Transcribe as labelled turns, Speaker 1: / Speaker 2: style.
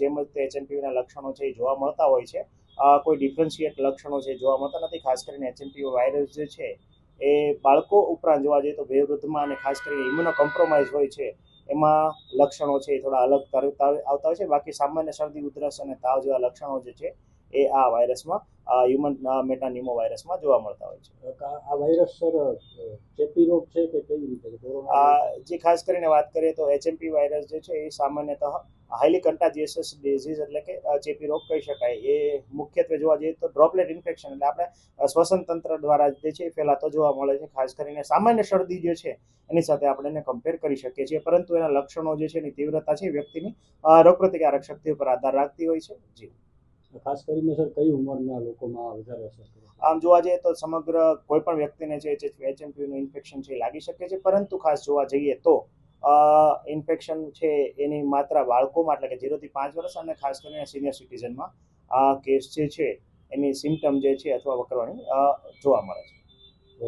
Speaker 1: જેમ જ તે એચએનપીયુના લક્ષણો છે એ જોવા મળતા હોય છે. કોઈ ડિફરન્શિયેટ લક્ષણો છે જોવા મળતા નથી. ખાસ કરીને એચએનપીયુ વાયરસ જે છે એ બાળકો ઉપરાંત જોવા જઈએ તો વયોવૃદ્ધમાં અને ખાસ કરીને ઇમ્યુનો કોમ્પ્રોમાઇઝ હોય છે, એમાં લક્ષણો છે એ થોડા અલગ આવતા હોય છે. બાકી સામાન્ય શરદી, ઉધરસ અને તાવ જેવા લક્ષણો જે છે એ આ વાયરસમાં હ્યુમન મેટાનિમો વાયરસમાં જોવા મળતા હોય છે.
Speaker 2: આ વાયરસ સર ચેપી રોગ છે કે કેવી રીતે?
Speaker 1: આ જે ખાસ કરીને વાત કરીએ તો એચએમપી વાયરસ જે છે એ સામાન્યતઃ હાઈલી કન્ટાજિયસ ડિઝીઝ એટલે કે ચેપી રોગ કહી શકાય. એ મુખ્યત્વે જોવા જઈએ તો ડ્રોપલેટ ઇન્ફેક્શન એટલે આપણે શ્વસન તંત્ર દ્વારા જે છે એ ફેલાતો જોવા મળે છે. ખાસ કરીને સામાન્ય શરદી જે છે એની સાથે આપણે એને કમ્પેર કરી શકીએ છીએ. પરંતુ એના લક્ષણો જે છે એની તીવ્રતા છે વ્યક્તિની રોગપ્રતિકારક શક્તિ ઉપર આધાર રાખતી હોય છે. જી.
Speaker 2: ખાસ કરીને, સર, કઈ ઉંમરના લોકોમાં વધારે અસર કરે
Speaker 1: આમ જોવા જઈએ તો સમગ્ર કોઈ પણ વ્યક્તિને છે એચએમપીનું ઇન્ફેક્શન છે લાગી શકે છે. પરંતુ ખાસ જોવા જઈએ તો ઇન્ફેક્શન છે એની માત્રા બાળકોમાં, એટલે કે ઝીરોથી પાંચ વર્ષ અને ખાસ કરીને સિનિયર સિટીઝનમાં આ કેસ જે છે, એની સિમ્ટમ જે છે અથવા વકરવાની જોવા મળે છે.